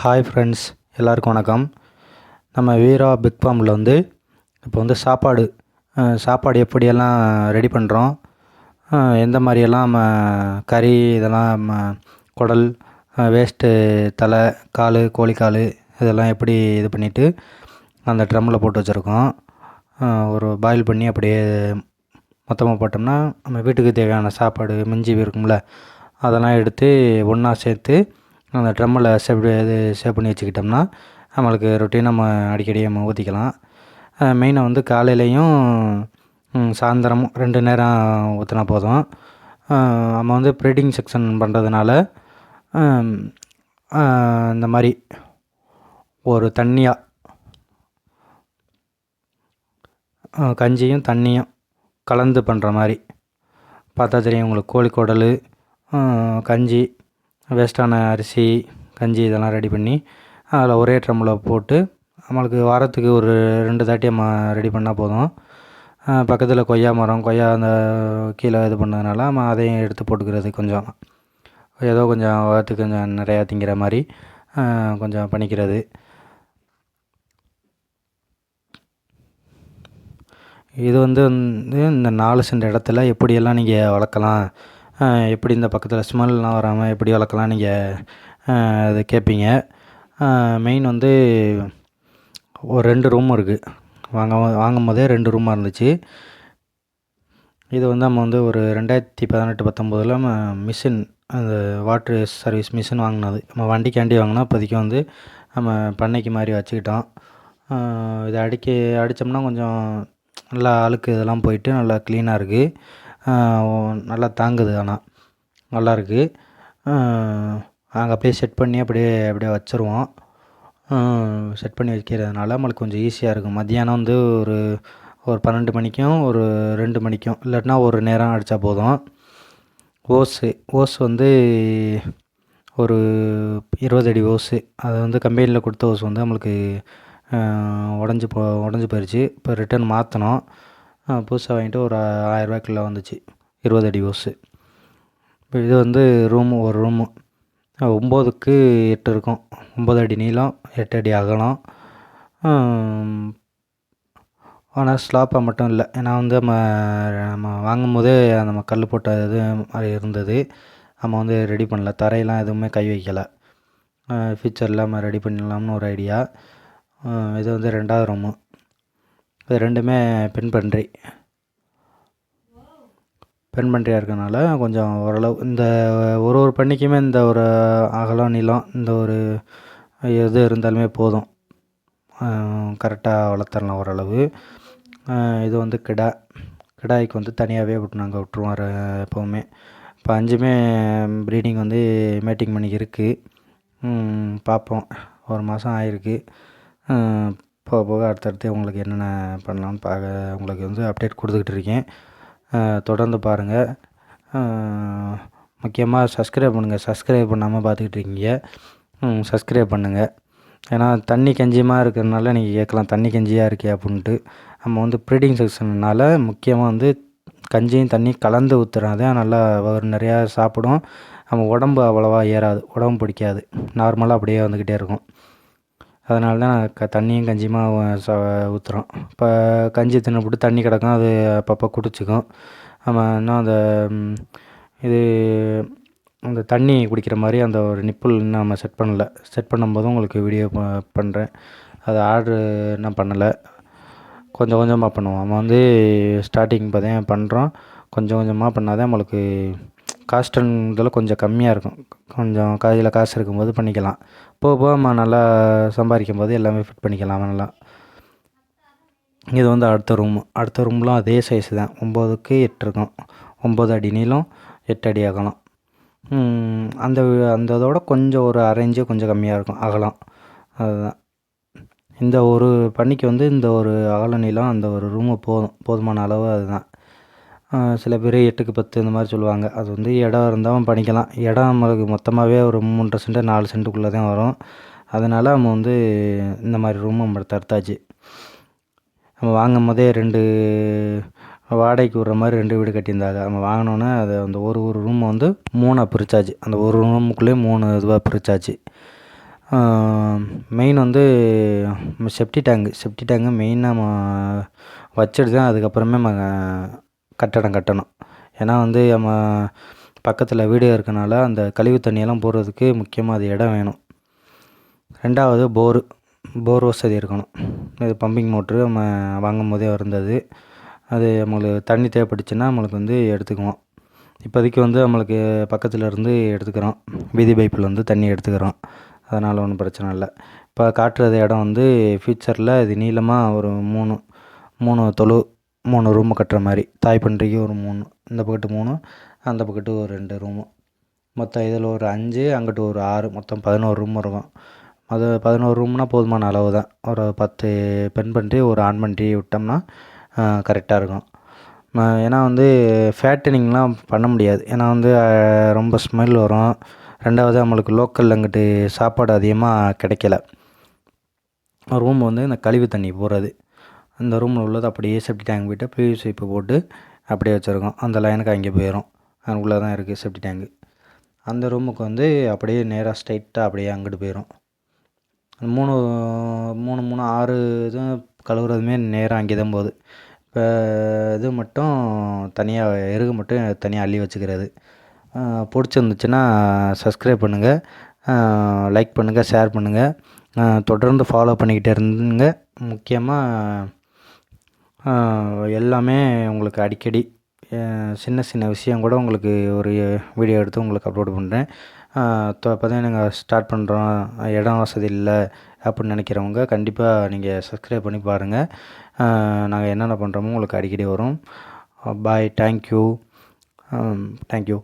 Hi friends எல்லாருக்கும் வணக்கம். நம்ம வீரா பிக் ஃபார்மில் வந்து இப்போ வந்து சாப்பாடு சாப்பாடு எப்படியெல்லாம் ரெடி பண்ணுறோம் எந்த மாதிரியெல்லாம் நம்ம கறி இதெல்லாம் நம்ம குடல் வேஸ்ட்டு தலை கால் கோழிக்கால் இதெல்லாம் எப்படி இது பண்ணிவிட்டு அந்த ட்ரம்மில் போட்டு வச்சுருக்கோம். ஒரு பாயில் பண்ணி அப்படியே மொத்தமாக போட்டோம்னா நம்ம வீட்டுக்கு தேவையான சாப்பாடு மிஞ்சி இருக்கும்ல அதெல்லாம் எடுத்து ஒன்றா சேர்த்து அந்த ட்ரம்மில் சேவ் இது சேவ் பண்ணி வச்சுக்கிட்டோம்னா நம்மளுக்கு ரொட்டீன் நம்ம அடிக்கடி நம்ம ஊற்றிக்கலாம் மெயினாக வந்து காலையிலையும் சாயந்தரமும் ரெண்டு நேரம் ஊற்றினா போதும். நம்ம வந்து ப்ரீடிங் செக்ஷன் பண்ணுறதுனால இந்த மாதிரி ஒரு தண்ணியாக கஞ்சியும் தண்ணியும் கலந்து பண்ணுற மாதிரி. பார்த்தா தெரியும் உங்களுக்கு கோழி கஞ்சி வேஸ்ட்டான அரிசி கஞ்சி இதெல்லாம் ரெடி பண்ணி அதில் ஒரே ட்ரம்மில் போட்டு நம்மளுக்கு வாரத்துக்கு ஒரு ரெண்டு தாட்டி நம்ம ரெடி பண்ணால் போதும். பக்கத்தில் கொய்யா மரம் கொய்யா அந்த கீழே இது பண்ணதுனால நம்ம அதையும் எடுத்து போட்டுக்கிறது கொஞ்சம். ஏதோ கொஞ்சம் வாரத்துக்கு கொஞ்சம் நிறையா திங்கிற மாதிரி கொஞ்சம் பண்ணிக்கிறது. இது வந்து வந்து இந்த நாலு சென்ற இடத்துல எப்படியெல்லாம் நீங்கள் வளர்க்கலாம் எப்படி இந்த பக்கத்தில் ஸ்மெல்லாம் வராமல் எப்படி வளர்க்கலாம் நீங்கள் அதை கேட்பீங்க மெயின் வந்து ஒரு ரெண்டு ரூம் இருக்குது வாங்க வாங்கும் போதே ரெண்டு ரூமாக இருந்துச்சு. இது வந்து நம்ம வந்து ஒரு ரெண்டாயிரத்தி பதினெட்டு பத்தொம்போதில் நம்ம மிஷின் அந்த வாட்ரு சர்வீஸ் மிஷின் வாங்கினது. நம்ம வண்டிக்காண்டி வாங்கினா இப்போதைக்கு வந்து நம்ம பண்ணைக்கு மாதிரி வச்சுக்கிட்டோம். இதை அடிக்க அடித்தோம்னா கொஞ்சம் நல்லா அழுக்கு இதெல்லாம் போயிட்டு நல்லா க்ளீனாக இருக்குது நல்லா தாங்குது ஆனால் நல்லா இருக்குது நாங்கள் அப்படியே செட் பண்ணி அப்படியே அப்படியே வச்சுருவோம். செட் பண்ணி வைக்கிறதுனால நம்மளுக்கு கொஞ்சம் ஈஸியாக இருக்கும். மத்தியானம் வந்து ஒரு ஒரு பன்னெண்டு மணிக்கும் ஒரு ரெண்டு மணிக்கும். இல்லாட்டினா ஒரு நேரம் அடித்தா போதும். ஓஸு ஓஸ் வந்து ஒரு இருபது அடி ஓஸு. அது வந்து கம்பெனியில் கொடுத்த ஓஸ் வந்து நம்மளுக்கு உடஞ்சி போ உடஞ்சி போயிடுச்சு இப்போ ரிட்டர்ன் மாற்றினோம் புதுசாக வாங்கிட்டு ஒரு ஆயரூபாய்க்குள்ள வந்துச்சு. இருபது அடி ஓஸு இப்போ இது வந்து ரூமு ஒரு ரூமு ஒம்போதுக்கு எட்டு இருக்கும். ஒம்பது அடி நீளம் எட்டு அடி அகலம். ஆனால் ஸ்லாப்பாக மட்டும் இல்லை. ஏன்னா வந்து நம்ம நம்ம வாங்கும் போதே நம்ம கல் போட்ட இது மாதிரி இருந்தது. நம்ம வந்து ரெடி பண்ணல. தரையெல்லாம் எதுவுமே கை வைக்கலை. ஃபியூச்சரில் நம்ம ரெடி பண்ணிடலாம்னு ஒரு ஐடியா இது வந்து ரெண்டாவது ரூமு இது ரெண்டுமே பெண் பன்றி. பெண் பன்றியாக இருக்கனால கொஞ்சம் ஓரளவு இந்த ஒரு ஒரு பண்ணிக்குமே இந்த ஒரு அகலம் நீளம் இந்த ஒரு இது இருந்தாலுமே போதும். கரெக்டாக வளர்த்துடலாம் ஓரளவு. இது வந்து கிடா. கிடாய்க்கு வந்து தனியாகவே விட்டு நாங்கள் விட்ருவோம் எப்போவுமே. இப்போ அஞ்சுமே ப்ரீடிங் வந்து மேட்டிங் பண்ணிக்கு இருக்குது பார்ப்போம் ஒரு மாதம் ஆயிருக்கு. போக போக அடுத்தடுத்து உங்களுக்கு என்னென்ன பண்ணலாம்னு பார்க்க உங்களுக்கு வந்து அப்டேட் கொடுத்துக்கிட்டு இருக்கேன். தொடர்ந்து பாருங்கள் முக்கியமாக சப்ஸ்கிரைப் பண்ணுங்கள் சப்ஸ்கிரைப் பண்ணாமல் பார்த்துக்கிட்டு இருக்கீங்க. சப்ஸ்கிரைப் பண்ணுங்கள் ஏன்னா தண்ணி கஞ்சியமாக இருக்கிறதுனால நீங்கள் கேட்கலாம் தண்ணி கஞ்சியாக இருக்கே அப்படின்ட்டு. நம்ம வந்து ப்ரீடிங் செக்ஷன்னால முக்கியமாக வந்து கஞ்சியும் தண்ணி கலந்து ஊற்றுறது நல்லா ஒரு நிறையா சாப்பிடும். நம்ம உடம்பு அவ்வளோவா ஏறாது. உடம்பு பிடிக்காது. நார்மலாக அப்படியே வந்துக்கிட்டே இருக்கும். அதனால தான் க தண்ணியும் கஞ்சியுமா ச ஊற்றுறோம் இப்போ கஞ்சி தின்னுபிட்டு தண்ணி கிடக்கும் அது அப்பப்போ குடிச்சிக்கும். நம்ம இன்னும் அந்த இது அந்த தண்ணி குடிக்கிற மாதிரி அந்த ஒரு நிப்புல் இன்னும் நம்ம செட் பண்ணல. செட் பண்ணும்போது உங்களுக்கு வீடியோ பண்ணுறேன் அது ஆர்ட்ரு இன்னும் பண்ணலை. கொஞ்சம் கொஞ்சமாக பண்ணுவோம். நம்ம வந்து ஸ்டார்டிங் இப்போ தான் பண்ணுறோம் கொஞ்சம் கொஞ்சமாக பண்ணால் தான் நம்மளுக்கு காஸ்ட்டுன்றதில் கொஞ்சம் கம்மியாக இருக்கும். கொஞ்சம் கையில் காசு இருக்கும்போது பண்ணிக்கலாம். போக போக நம்ம நல்லா சம்பாதிக்கும் போது எல்லாமே ஃபிட் பண்ணிக்கலாம் நல்லா. இது வந்து அடுத்த ரூம் அடுத்த ரூம்லாம் அதே சைஸ் தான். ஒம்போதுக்கு எட்டு இருக்கும். ஒம்பது அடி நீளம் எட்டு அடி அகலம். அந்த அந்த இதோட கொஞ்சம் ஒரு அரை கொஞ்சம் கம்மியாக இருக்கும். அகலம். அதுதான். இந்த ஒரு பண்ணிக்கு வந்து இந்த ஒரு அகல நீளம் அந்த ஒரு ரூமு போதும். போதுமான அளவு அதுதான். சில பேர் எட்டுக்கு பத்து இந்த மாதிரி சொல்லுவாங்க. அது வந்து இடம் இருந்தாலும் பண்ணிக்கலாம். இடம் நம்மளுக்கு மொத்தமாகவே ஒரு மூன்றரை சென்ட் நாலு சென்ட்டுக்குள்ளே தான் வரும். அதனால் நம்ம வந்து இந்த மாதிரி ரூம் நம்ம தடுத்தாச்சு. நம்ம வாங்கும் போதே ரெண்டு வாடகைக்கு விட்ற மாதிரி ரெண்டு வீடு கட்டியிருந்தாங்க. நம்ம வாங்கினோன்னே அதை அந்த ஒரு ஒரு ரூமை வந்து மூணாக பிரித்தாச்சு அந்த ஒரு ரூமுக்குள்ளேயே மூணு இதுவாக பிரித்தாச்சு மெயின் வந்து செப்டி டேங்கு செப்டி டேங்கு மெயினாக நம்ம வச்சுட்டு தான் அதுக்கப்புறமே நம்ம கட்டடம் கட்டணும். ஏன்னா வந்து நம்ம பக்கத்தில் வீடு இருக்கனால அந்த கழிவு தண்ணியெல்லாம் போடுறதுக்கு முக்கியமாக அது இடம் வேணும். ரெண்டாவது போரு. போர் வசதி இருக்கணும். இது பம்பிங் மோட்ரு நம்ம வாங்கும் போதே இருந்தது. அது நம்மளுக்கு தண்ணி தேவைப்பட்டுச்சுன்னா நம்மளுக்கு வந்து எடுத்துக்குவோம். இப்போதைக்கு வந்து நம்மளுக்கு பக்கத்தில் இருந்து எடுத்துக்கிறோம். வீதி பைப்பில் வந்து தண்ணி எடுத்துக்கிறோம். அதனால் ஒன்றும் பிரச்சனை இல்லை. இப்போ காட்டுறது இடம் வந்து ஃப்யூச்சரில் இது நீளமாக ஒரு மூணு மூணு தொழு மூணு ரூமு கட்டுற மாதிரி. தாய் பன்றிக்கு ஒரு மூணு இந்த பக்கட்டு மூணு அந்த பக்கட்டு ஒரு ரெண்டு ரூமு மொத்தம் இதில் ஒரு அஞ்சு அங்கிட்டு ஒரு ஆறு மொத்தம் பதினோரு ரூம் இருக்கும். அது பதினோரு ரூம்னா போதுமான அளவு தான் ஒரு பத்து பெண் பன்றி ஒரு ஆண் பன்றி விட்டோம்னா கரெக்டாக இருக்கும். ஏன்னா வந்து ஃபேட்டனிங்லாம் பண்ண முடியாது. ஏன்னா வந்து ரொம்ப ஸ்மெல் வரும். ரெண்டாவது நம்மளுக்கு லோக்கல் அங்கிட்டு சாப்பாடு அதிகமாக கிடைக்கல. ரூம் வந்து இந்த கழிவு தண்ணி போகிறது அந்த ரூமில் உள்ளது அப்படியே செப்டி டேங்க் போய்ட்டு பிவிசி பைப்பு போட்டு அப்படியே வச்சுருக்கோம். அந்த லைனுக்கு அங்கே போயிடும் உள்ளே தான் இருக்குது செப்டி டேங்கு அந்த ரூமுக்கு வந்து அப்படியே நேராக ஸ்ட்ரைட்டாக அப்படியே அங்கிட்டு போயிடும் மூணு மூணு மூணு ஆறு இதுவும் கழுவுறதுமே நேராக அங்கே தான் போகுது. இப்போ இது மட்டும் தனியாக எருகு மட்டும் தனியாக அள்ளி வச்சுக்கிறது. பிடிச்சிருந்துச்சுன்னா சப்ஸ்கிரைப் பண்ணுங்கள் லைக் பண்ணுங்கள் ஷேர் பண்ணுங்கள் தொடர்ந்து ஃபாலோ பண்ணிக்கிட்டே இருந்துங்க. முக்கியமாக எல்லாமே உங்களுக்கு அடிக்கடி சின்ன சின்ன விஷயம் கூட உங்களுக்கு ஒரு வீடியோ எடுத்து உங்களுக்கு அப்லோடு பண்ணுறேன் இப்போ தான் நாங்கள் ஸ்டார்ட் பண்ணுறோம் இடம் வசதி இல்லை அப்படின்னு நினைக்கிறவங்க கண்டிப்பாக நீங்கள் சப்ஸ்கிரைப் பண்ணி பாருங்கள் நாங்கள் என்னென்ன பண்ணுறோமோ உங்களுக்கு அடிக்கடி வரும். Bye thank you thank you